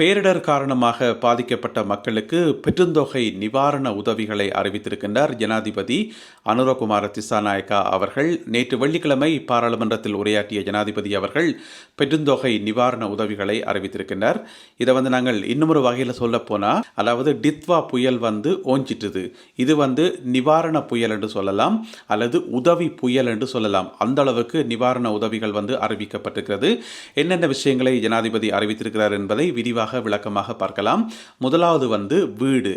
பேரிடர் காரணமாக பாதிக்கப்பட்ட மக்களுக்கு பெருந்தொகை நிவாரண உதவிகளை அறிவித்திருக்கின்றார் ஜனாதிபதி அனுரகுமார திசாநாயக்கா அவர்கள். நேற்று வெள்ளிக்கிழமை பாராளுமன்றத்தில் உரையாற்றிய ஜனாதிபதி அவர்கள் பெருந்தொகை நிவாரண உதவிகளை அறிவித்திருக்கின்றார். இதை வந்து நாங்கள் இன்னொரு வகையில் சொல்ல போனால் அதாவது டித்வா புயல் வந்து ஓஞ்சிட்டுது. இது வந்து நிவாரண புயல் என்று சொல்லலாம் அல்லது உதவி புயல் என்று சொல்லலாம். அந்த அளவுக்கு நிவாரண உதவிகள் வந்து அறிவிக்கப்பட்டிருக்கிறது. என்னென்ன விஷயங்களை ஜனாதிபதி அறிவித்திருக்கிறார் என்பதை விரிவாக விளக்கமாக பார்க்கலாம். முதலாவது வந்து வீடு.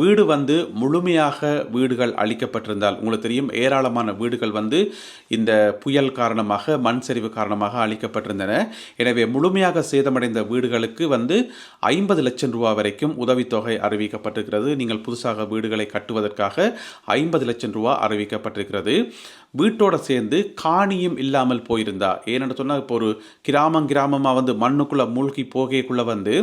வீடு வந்து முழுமையாக வீடுகள் அழிக்கப்பட்டிருந்தால் உங்களுக்கு தெரியும் ஏராளமான வீடுகள் வந்து இந்த புயல் காரணமாக மண் சரிவு காரணமாக அழிக்கப்பட்டிருந்தன. எனவே முழுமையாக சேதமடைந்த வீடுகளுக்கு வந்து ஐம்பது லட்சம் ரூபா வரைக்கும் உதவித்தொகை அறிவிக்கப்பட்டிருக்கிறது. நீங்கள் புதுசாக வீடுகளை கட்டுவதற்காக ஐம்பது லட்சம் ரூபா அறிவிக்கப்பட்டிருக்கிறது. வீட்டோட சேர்ந்து காணியும் இல்லாமல் போயிருந்தா ஏன்னு சொன்னால் இப்போ ஒரு கிராமம் கிராமமாக வந்து மண்ணுக்குள்ளே மூழ்கி போகைக்குள்ளே வந்து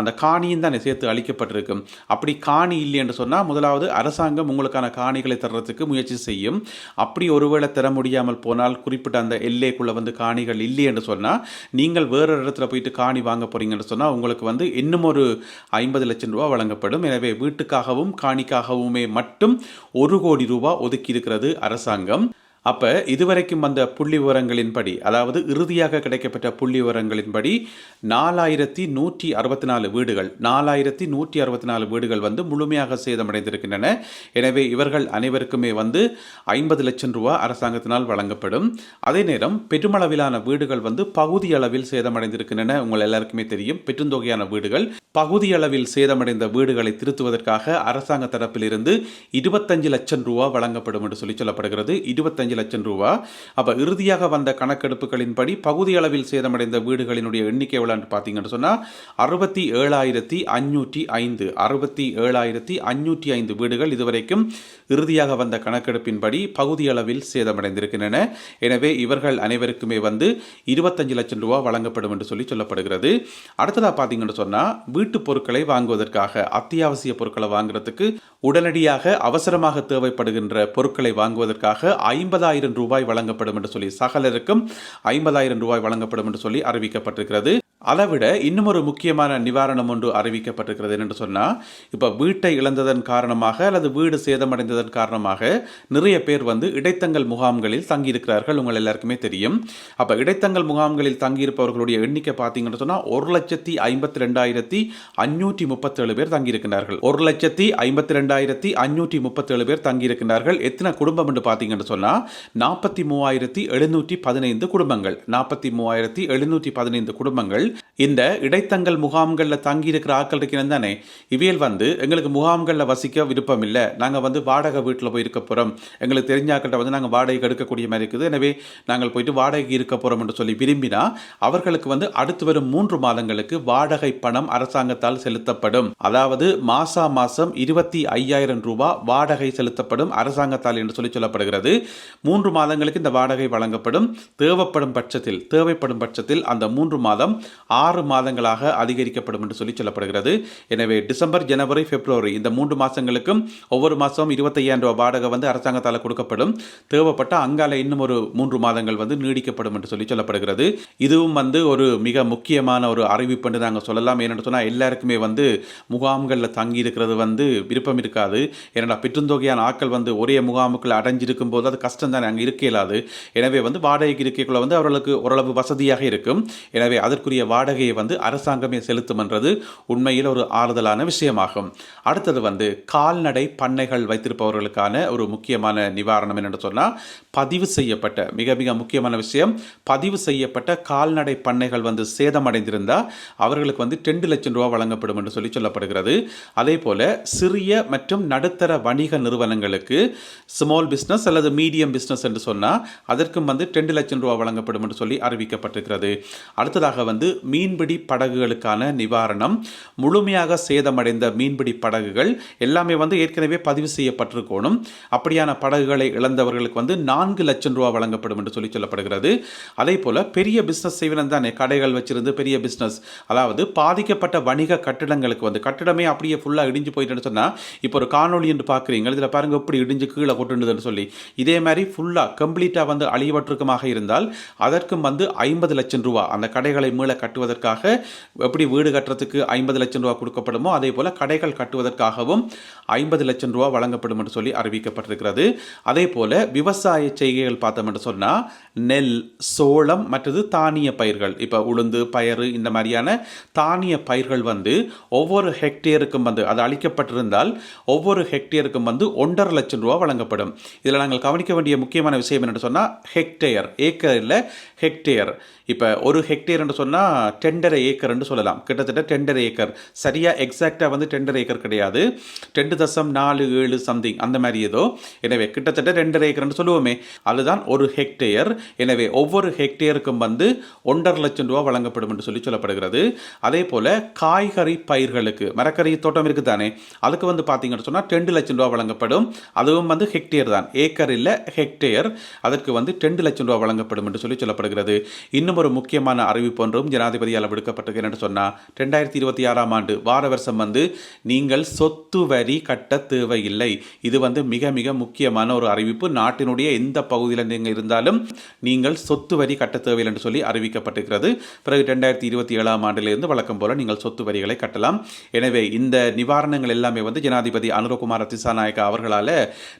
அந்த காணியும் தான் சேர்த்து அளிக்கப்பட்டிருக்கும் அப்படி காணி இல்லை என்று சொன்னால் முதலாவது அரசாங்கம் உங்களுக்கான காணிகளை தர்றதுக்கு முயற்சி செய்யும். அப்படி ஒருவேளை தர முடியாமல் போனால் குறிப்பிட்ட அந்த எல்லைக்குள்ளே வந்து காணிகள் இல்லை என்று சொன்னால் நீங்கள் வேறு இடத்துல போயிட்டு காணி வாங்க போகிறீங்கன்னு சொன்னால் உங்களுக்கு வந்து இன்னும் ஒரு ஐம்பது லட்சம் ரூபா வழங்கப்படும். எனவே வீட்டுக்காகவும் காணிக்காகவுமே மட்டும் ஒரு கோடி ரூபா ஒதுக்கி இருக்கிறது அரசாங்கம். அப்போ இதுவரைக்கும் வந்த புள்ளி விவரங்களின்படி அதாவது இறுதியாக கிடைக்கப்பட்ட புள்ளி விவரங்களின்படி நாலாயிரத்தி நூற்றி அறுபத்தி நாலு வீடுகள் நாலாயிரத்தி நூற்றி அறுபத்தி நாலு வீடுகள் வந்து முழுமையாக சேதமடைந்திருக்கின்றன. எனவே இவர்கள் அனைவருக்குமே வந்து ஐம்பது லட்சம் ரூபா அரசாங்கத்தினால் வழங்கப்படும். அதே நேரம் பெருமளவிலான வீடுகள் வந்து பகுதி அளவில் சேதமடைந்திருக்கின்றன. உங்கள் எல்லாருக்குமே தெரியும் பெருந்தொகையான வீடுகள் பகுதி அளவில் சேதமடைந்த வீடுகளை திருத்துவதற்காக அரசாங்க தரப்பிலிருந்து இருபத்தஞ்சு லட்சம் ரூபா வழங்கப்படும் என்று சொல்லி சொல்லப்படுகிறது. இருபத்தஞ்சு லட்சம் ரூபா. அப்போ இறுதியாக வந்த கணக்கெடுப்புகளின்படி பகுதி அளவில் சேதமடைந்த வீடுகளினுடைய எண்ணிக்கை எவ்வளோன்னு பார்த்தீங்கன்னு சொன்னால் அறுபத்தி ஏழாயிரத்தி அஞ்சூற்றி ஐந்து அறுபத்தி ஏழாயிரத்தி அஞ்சூற்றி ஐந்து வீடுகள் இதுவரைக்கும் இறுதியாக வந்த கணக்கெடுப்பின்படி பகுதி அளவில் சேதமடைந்திருக்கின்றன. எனவே இவர்கள் அனைவருக்குமே வந்து இருபத்தஞ்சு லட்சம் ரூபா வழங்கப்படும் என்று சொல்லி சொல்லப்படுகிறது. அடுத்ததாக பார்த்தீங்கன்னு சொன்னால் வீட்டுப் பொருட்களை வாங்குவதற்காக அத்தியாவசிய பொருட்களை வாங்குறதுக்கு உடனடியாக அவசரமாக தேவைப்படுகின்ற பொருட்களை வாங்குவதற்காக ஐம்பது ஐம்பதாயிரம் ரூபாய் வழங்கப்படும் என்று சொல்லி சகலருக்கும் ஐம்பதாயிரம் ரூபாய் வழங்கப்படும் என்று சொல்லி அறிவிக்கப்பட்டிருக்கிறது. அதை விட இன்னும் ஒரு முக்கியமான நிவாரணம் ஒன்று அறிவிக்கப்பட்டிருக்கிறது என்று சொன்னால் இப்போ வீட்டை இழந்ததன் காரணமாக அல்லது வீடு சேதமடைந்ததன் காரணமாக நிறைய பேர் வந்து இடைத்தங்கல் முகாம்களில் தங்கியிருக்கிறார்கள். உங்கள் எல்லாருக்குமே தெரியும். அப்போ இடைத்தங்கல் முகாம்களில் தங்கியிருப்பவர்களுடைய எண்ணிக்கை பார்த்தீங்கன்னு சொன்னால் ஒரு லட்சத்தி ஐம்பத்தி ரெண்டாயிரத்தி அஞ்சூற்றி முப்பத்தேழு பேர் தங்கியிருக்கிறார்கள். ஒரு லட்சத்தி ஐம்பத்தி ரெண்டாயிரத்தி அஞ்சூற்றி முப்பத்தேழு பேர் தங்கியிருக்கிறார்கள். எத்தனை குடும்பம் என்று பார்த்தீங்கன்னு சொன்னால் நாற்பத்தி மூவாயிரத்தி எழுநூற்றி பதினைந்து குடும்பங்கள். நாற்பத்தி மூவாயிரத்தி எழுநூற்றி பதினைந்து குடும்பங்கள் இந்த இடைத்தங்கல் முகாம்களில் தங்கியிருக்கிற ஆக்கள் இருக்கிறது தானே இவியல் வந்து எங்களுக்கு முகாம்களில் வசிக்க விருப்பம் இல்லை நாங்கள் வந்து வாடகை வீட்டில் போய் இருக்க போகிறோம் எங்களுக்கு தெரிஞ்ச ஆட்கள்கிட்ட வந்து நாங்கள் வாடகைக்கு எடுக்கக்கூடிய மாதிரி இருக்குது. எனவே நாங்கள் போயிட்டு வாடகைக்கு இருக்க போகிறோம் என்று சொல்லி விரும்பினா அவர்களுக்கு வந்து அடுத்து வரும் மூன்று மாதங்களுக்கு வாடகை பணம் அரசாங்கத்தால் செலுத்தப்படும். அதாவது மாசா மாசம் இருபத்தி ஐயாயிரம் ரூபாய் வாடகை செலுத்தப்படும் அரசாங்கத்தால் என்று சொல்லி சொல்லப்படுகிறது. மூன்று மாதங்களுக்கு இந்த வாடகை வழங்கப்படும். தேவைப்படும் பட்சத்தில் தேவைப்படும் பட்சத்தில் அந்த மூன்று மாதம் ஆறு மாதங்களாக அதிகரிக்கப்படும் என்று சொல்லி சொல்லப்படுகிறது. எனவே டிசம்பர் ஜனவரி பிப்ரவரி இந்த மூன்று மாதங்களுக்கும் ஒவ்வொரு மாதம் இருபத்தையாயிரம் ரூபாய் வாடகை வந்து அரசாங்கத்தால் கொடுக்கப்படும். தேவைப்பட்ட அங்கால இன்னும் ஒரு மூன்று மாதங்கள் வந்து நீடிக்கப்படும் என்று சொல்லி சொல்லப்படுகிறது. இதுவும் வந்து ஒரு மிக முக்கியமான ஒரு அறிவிப்பு என்று நாங்கள் சொல்லலாம். ஏன்னு சொன்னால் எல்லாருக்குமே வந்து முகாம்களில் தங்கி இருக்கிறது வந்து விருப்பம் இருக்காது. ஏன்னா பெருந்தொகையான ஆட்கள் வந்து ஒரே முகாமுக்குள் அடைஞ்சிருக்கும் போது அது கஷ்டம் தானே அங்கே இருக்க இயலாது. எனவே வந்து வாடகைக்கு இருக்கைக்குள்ள வந்து அவர்களுக்கு ஓரளவு வசதியாக இருக்கும். எனவே அதற்குரிய வாடகையை வந்து அரசாங்கமே செலுத்தும் என்றது உண்மையில் ஒரு ஆறுதலான விஷயமாகும். அடுத்தது வந்து கால்நடை பண்ணைகள் வைத்திருப்பவர்களுக்கான ஒரு முக்கியமான நிவாரணம் என்னென்னு சொன்னால் பதிவு செய்யப்பட்ட மிக மிக முக்கியமான விஷயம் பதிவு செய்யப்பட்ட கால்நடை பண்ணைகள் வந்து சேதமடைந்திருந்தால் அவர்களுக்கு வந்து ரெண்டு லட்சம் ரூபா வழங்கப்படும் என்று சொல்லி சொல்லப்படுகிறது. அதே போல் சிறிய மற்றும் நடுத்தர வணிக நிறுவனங்களுக்கு ஸ்மால் பிஸ்னஸ் அல்லது மீடியம் பிஸ்னஸ் என்று சொன்னால் அதற்கும் வந்து ரெண்டு லட்சம் ரூபா வழங்கப்படும் என்று சொல்லி அறிவிக்கப்பட்டிருக்கிறது. அடுத்ததாக வந்து மீன்பிடி படகுகளுக்கான நிவாரணம் முழுமையாக சேதமடைந்த மீன்பிடி படகுகள் எல்லாமே வந்து ஏற்கனவே பதிவு செய்யப்பட்டிருக்கணும். அப்படியான படகுகளை இழந்தவர்களுக்கு வந்து நான்கு லட்சம் ரூபா வழங்கப்படும் என்று சொல்லி சொல்லப்படுகிறது. அதே போல பெரிய பிஸ்னஸ் செய்வனம் தானே கடைகள் வச்சிருந்து பெரிய பிஸ்னஸ் அதாவது பாதிக்கப்பட்ட வணிக கட்டிடங்களுக்கு வந்து கட்டிடமே அப்படியே ஃபுல்லாக இடிஞ்சு போயிட்டுன்னு சொன்னால் இப்போ ஒரு காணொளி என்று பார்க்குறீங்க இதில் பாருங்க எப்படி இடிஞ்சு கீழே கொட்டுண்டுதுன்னு சொல்லி. இதே மாதிரி ஃபுல்லாக கம்ப்ளீட்டாக வந்து அழிவற்றுக்கமாக இருந்தால் அதற்கும் வந்து ஐம்பது லட்சம் ரூபா அந்த கடைகளை மீள கட்டுவதற்காக எப்படி வீடு கட்டுறதுக்கு ஐம்பது லட்சம் ரூபா கொடுக்கப்படுமோ அதே போல் கடைகள் கட்டுவதற்காகவும் ஐம்பது லட்சம் ரூபா வழங்கப்படும் என்று சொல்லி அறிவிக்கப்பட்டிருக்கிறது. அதே போல் விவசாய செய்கைகள் பார்த்தோம் என்று சொன்னால் நெல் சோளம் மற்றது தானிய பயிர்கள். இப்போ உளுந்து பயறு இந்த மாதிரியான தானிய பயிர்கள் வந்து ஒவ்வொரு ஹெக்டேருக்கும் வந்து அது அளிக்கப்பட்டிருந்தால் ஒவ்வொரு ஹெக்டேருக்கும் வந்து ஒன்றரை லட்சம் ரூபா வழங்கப்படும். இதில் நாங்கள் கவனிக்க வேண்டிய முக்கியமான விஷயம் என்னென்னு சொன்னால் ஹெக்டேயர் ஏக்கர் இல்லை ஹெக்டேயர் இப்போ ஒரு ஹெக்டேர் என்று சொன்னால் டெண்டரை ஏக்கர்னு சொல்லலாம். கிட்டத்தட்ட டெண்டர் ஏக்கர். சரியாக எக்ஸாக்டாக வந்து டெண்டர் ஏக்கர் கிடையாது. ரெண்டு தசம் நாலு ஏழு சம்திங் அந்த மாதிரி ஏதோ. எனவே கிட்டத்தட்ட ரெண்டரை ஏக்கர்னு சொல்லுவோமே. அதுதான் ஒரு ஹெக்டேயர் எனவே ஒவ்வொரு ஹெக்டேருக்கும் வந்து ஒன்றரை லட்சம் ரூபா வழங்கப்படும் என்று சொல்லி சொல்லப்படுகிறது. அதே போல் காய்கறி பயிர்களுக்கு மரக்கறி தோட்டம் இருக்குது தானே அதுக்கு வந்து பார்த்தீங்கன்னு சொன்னால் ரெண்டு லட்சம் ரூபா வழங்கப்படும். அதுவும் வந்து ஹெக்டேயர் தான். ஏக்கர் இல்லை ஹெக்டேயர் அதற்கு வந்து ரெண்டு லட்சம் ரூபா வழங்கப்படும் என்று சொல்லி சொல்லப்படுகிறது. இன்னும் ஒரு முக்கியமான அறிவிப்பு ஒன்றும் ஜனாதிபதியால் விடுக்கப்பட்டது என்று சொன்னால் ரெண்டாயிரத்தி இருபத்தி ஆறாம் ஆண்டு வார வருஷம் வந்து நீங்கள் சொத்து வரி கட்ட தேவையில்லை. இது வந்து மிக மிக முக்கியமான ஒரு அறிவிப்பு. நாட்டினுடைய எந்த பகுதியில் நீங்கள் இருந்தாலும் நீங்கள் சொத்து வரி கட்ட தேவையில்லை என்று சொல்லி அறிவிக்கப்பட்டிருக்கிறது. பிறகு ரெண்டாயிரத்தி இருபத்தி ஏழாம் ஆண்டிலிருந்து வழக்கம் போல நீங்கள் சொத்து வரிகளை கட்டலாம். எனவே இந்த நிவாரணங்கள் எல்லாமே வந்து ஜனாதிபதி அனுரகுமார திசாநாயக்கா அவர்களால்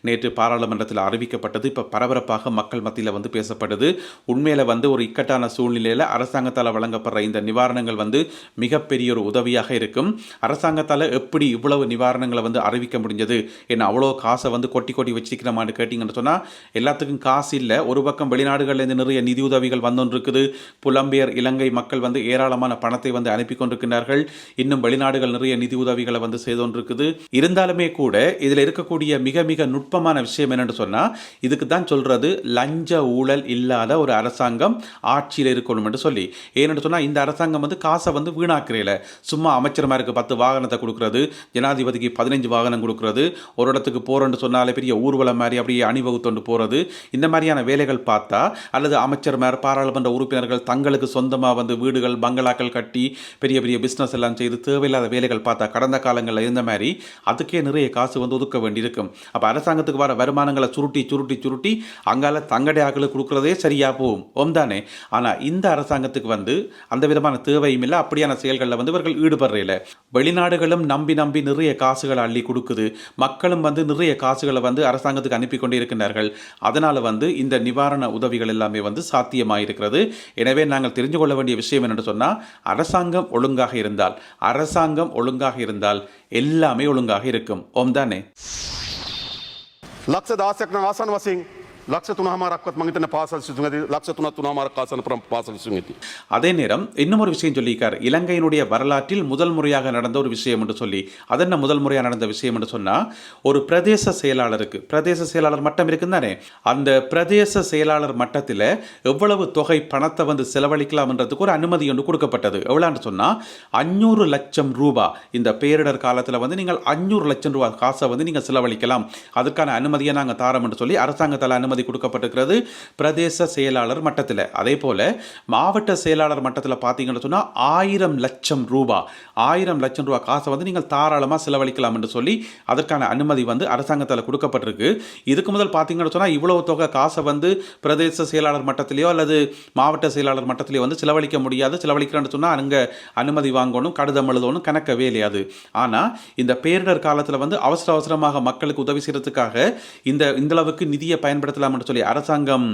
நேற்று பாராளுமன்றத்தில் அறிவிக்கப்பட்டது. இப்போ பரபரப்பாக மக்கள் மத்தியில் வந்து பேசப்படுது. உண்மையில் வந்து ஒரு இக்கட்டான சூழ்நிலையில் அரசாங்கத்தால் வழங்கப்படுற இந்த நிவாரணங்கள் வந்து மிகப்பெரிய ஒரு உதவியாக இருக்கும். அரசாங்கத்தால் எப்படி இவ்வளவு நிவாரணங்களை வந்து அறிவிக்க முடிஞ்சது? என்ன அவ்வளோ காசை வந்து கொட்டி கொட்டி வச்சிருக்கிறமான்னு கேட்டிங்கன்னு சொன்னால் எல்லாத்துக்கும் காசு இல்லை. ஒரு பக்கம் வெளிநாடுகள்லேருந்து நிறைய நிதி உதவிகள் வந்துருக்குது புலம்பெயர் இலங்கை மக்கள் வந்து ஏராளமான பணத்தை வந்து அனுப்பி கொண்டிருக்கிறார்கள் இன்னும் வெளிநாடுகள் நிறைய நிதி உதவிகளை வந்து செய்தோன்றிருக்குது. இருந்தாலுமே கூட இதில் இருக்கக்கூடிய மிக மிக நுட்பமான விஷயம் என்னென்னு சொன்னால் இதுக்கு தான் சொல்கிறது லஞ்ச ஊழல் இல்லாத ஒரு அரசாங்கம் ஆட்சியில் இருக்கணும் என்று சொல்லி. ஏன்னு சொன்னால் இந்த அரசாங்கம் வந்து காசை வந்து வீணாக்குறையில சும்மா அமைச்சர்மாருக்கு பத்து வாகனத்தை கொடுக்கறது ஜனாதிபதிக்கு பதினஞ்சு வாகனம் கொடுக்கறது ஒரு இடத்துக்கு போகிறோன்னு சொன்னாலே பெரிய ஊர்வலம் மாதிரி அப்படியே அணிவகுத்தொண்டு போகிறது இந்த மாதிரியான வேலைகள் பார்த்தா அல்லது அமைச்சர்மார் பாராளுமன்ற உறுப்பினர்கள் தங்களுக்கு சொந்தமாக வந்து வீடுகள் பங்களாக்கள் கட்டி பெரிய பெரிய பிஸ்னஸ் எல்லாம் செய்து தேவையில்லாத வேலைகள் பார்த்தா கடந்த காலங்களில் இருந்த மாதிரி அதுக்கே நிறைய காசு வந்து ஒதுக்க வேண்டியிருக்கும். அப்போ அரசாங்கத்துக்கு வர வருமானங்களை சுருட்டி சுருட்டி சுருட்டி அங்கால தங்கடை ஆக்களுக்கு கொடுக்குறதே சரியாக போகும். ஓம் தானே. ஆனால் இந்த அரசாங்கத்துக்கு வந்து அந்த விதமான தேவையும் இல்லை. அப்படியான செயல்களில் வந்து இவர்கள் ஈடுபடுறையில் வெளிநாடுகளும் நம்பி நம்பி நிறைய காசுகளை அள்ளி கொடுக்குது. மக்களும் வந்து நிறைய காசுகளை வந்து அரசாங்கத்துக்கு அனுப்பி கொண்டே இருக்கின்றார்கள் அதனால் வந்து இந்த நிவாரண உதவிகள் எல்லாமே வந்து சாத்தியமாக இருக்கிறது எனவே நாங்கள் தெரிஞ்சு கொள்ள வேண்டிய விஷயம் என்னென்னு சொன்னால் அரசாங்கம் ஒழுங்காக இருந்தால் அரசாங்கம் ஒழுங்காக இருந்தால் எல்லாமே ஒழுங்காக இருக்கும். ஓம் தானே. லக்ஷ தாசக்ன வாசன் வசிங். லட்ச துணாமார் அக்கத் மங்கிட்ட பாசல் சுங்கதி லட்ச துணா துணாமார் காசனப்புறம் பாசல் சுங்கதி அதே நேரம் இன்னும் ஒரு விஷயம் சொல்லியிருக்கார். இலங்கையினுடைய வரலாற்றில் முதல் முறையாக நடந்த ஒரு விஷயம் என்று சொல்லி அதென்ன முதல் முறையாக நடந்த விஷயம் என்று சொன்னால் ஒரு பிரதேச செயலாளருக்கு பிரதேச செயலாளர் மட்டம் இருக்குன்னு தானே? அந்த பிரதேச செயலாளர் மட்டத்தில் எவ்வளவு தொகை பணத்தை வந்து செலவழிக்கலாம்ன்றதுக்கு ஒரு அனுமதி ஒன்று கொடுக்கப்பட்டது. எவ்வளோன்னு சொன்னால் அஞ்சூறு லட்சம் ரூபா. இந்த பேரிடர் காலத்தில் வந்து நீங்கள் அஞ்சூறு லட்சம் ரூபா காசை வந்து நீங்கள் செலவழிக்கலாம். அதுக்கான அனுமதியை நாங்கள் தாரோம் என்று சொல்லி அரசாங்கத்தால் அனுமதி அனுமதி கொடுக்கப்பட்டிருக்கிறது பிரதேச செயலாளர் மட்டத்தில். அதே போல் மாவட்ட செயலாளர் மட்டத்தில் பார்த்தீங்கன்னு சொன்னால் ஆயிரம் லட்சம் ரூபா. ஆயிரம் லட்சம் ரூபா காசை வந்து நீங்கள் தாராளமாக செலவழிக்கலாம் என்று சொல்லி அதற்கான அனுமதி வந்து அரசாங்கத்தால் கொடுக்கப்பட்டிருக்கு. இதுக்கு முதல் பார்த்தீங்கன்னு சொன்னால் இவ்வளவு தொகை காசை வந்து பிரதேச செயலாளர் மட்டத்திலேயோ அல்லது மாவட்ட செயலாளர் மட்டத்திலேயோ வந்து செலவழிக்க முடியாது. செலவழிக்கிறேன்னு சொன்னால் அங்கே அனுமதி வாங்கணும் கடிதம் எழுதணும் கணக்கவே இல்லையாது. ஆனால் இந்த பேரிடர் காலத்தில் வந்து அவசர அவசரமாக மக்களுக்கு உதவி செய்கிறதுக்காக இந்த இந்தளவுக்கு நிதியை பயன்படுத்தலாம் என்று சொல்லி அரசாங்கம்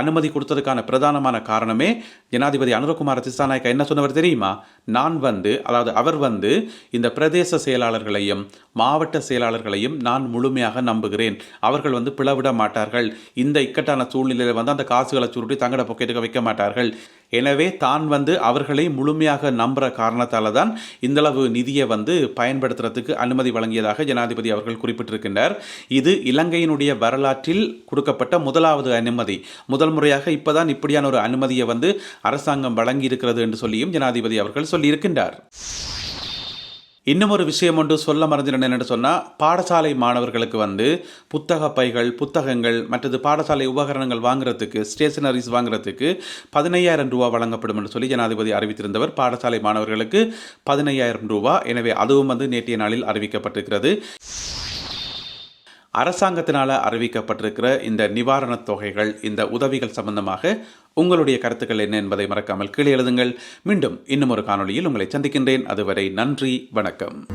அனுமதி கொடுத்ததுக்கான பிரதானமான காரணமே ஜனாதிபதி அனுரகுமார் திசாநாயக்கா என்ன சொன்னவர் தெரியுமா? நான் வந்து அதாவது அவர் வந்து இந்த பிரதேச செயலாளர்களையும் மாவட்ட செயலாளர்களையும் நான் முழுமையாக நம்புகிறேன். அவர்கள் வந்து பிளவிட மாட்டார்கள். இந்த இக்கட்டான சூழ்நிலையில் வந்து அந்த காசுகளை சுருட்டி தங்கட பொக்கெட்டுக்கு வைக்க மாட்டார்கள். எனவே தான் வந்து அவர்களை முழுமையாக நம்புகிற காரணத்தால் தான் இந்தளவு நிதியை வந்து பயன்படுத்துறதுக்கு அனுமதி வழங்கியதாக ஜனாதிபதி அவர்கள் குறிப்பிட்டிருக்கின்றார். இது இலங்கையினுடைய வரலாற்றில் கொடுக்கப்பட்ட முதலாவது அனுமதி. முதல் முறையாக இப்போதான் இப்படியான ஒரு அனுமதியை வந்து அரசாங்கம் வழங்கி இருக்கிறது என்று சொல்லியும் ஜனாதிபதி அவர்கள் சொல்லியிருக்கின்றார். இன்னும் ஒரு விஷயம் ஒன்று சொல்ல மறந்துட்டேன் என்னென்னு சொன்னால் பாடசாலை மாணவர்களுக்கு வந்து புத்தக பைகள் புத்தகங்கள் மற்றது பாடசாலை உபகரணங்கள் வாங்குறதுக்கு ஸ்டேஷனரிஸ் வாங்குறதுக்கு பதினையாயிரம் ரூபா வழங்கப்படும் என்று சொல்லி ஜனாதிபதி அறிவித்திருந்தவர். பாடசாலை மாணவர்களுக்கு பதினையாயிரம் ரூபா. எனவே அதுவும் வந்து நேற்றைய நாளில் அறிவிக்கப்பட்டிருக்கிறது. அரசாங்கத்தினால் அறிவிக்கப்பட்டிருக்கிற இந்த நிவாரணத் தொகைகள் இந்த உதவிகள் சம்பந்தமாக உங்களுடைய கருத்துக்கள் என்ன என்பதை மறக்காமல் கீழே எழுதுங்கள். மீண்டும் இன்னும் ஒரு காணொளியில் உங்களை சந்திக்கின்றேன். அதுவரை நன்றி வணக்கம்.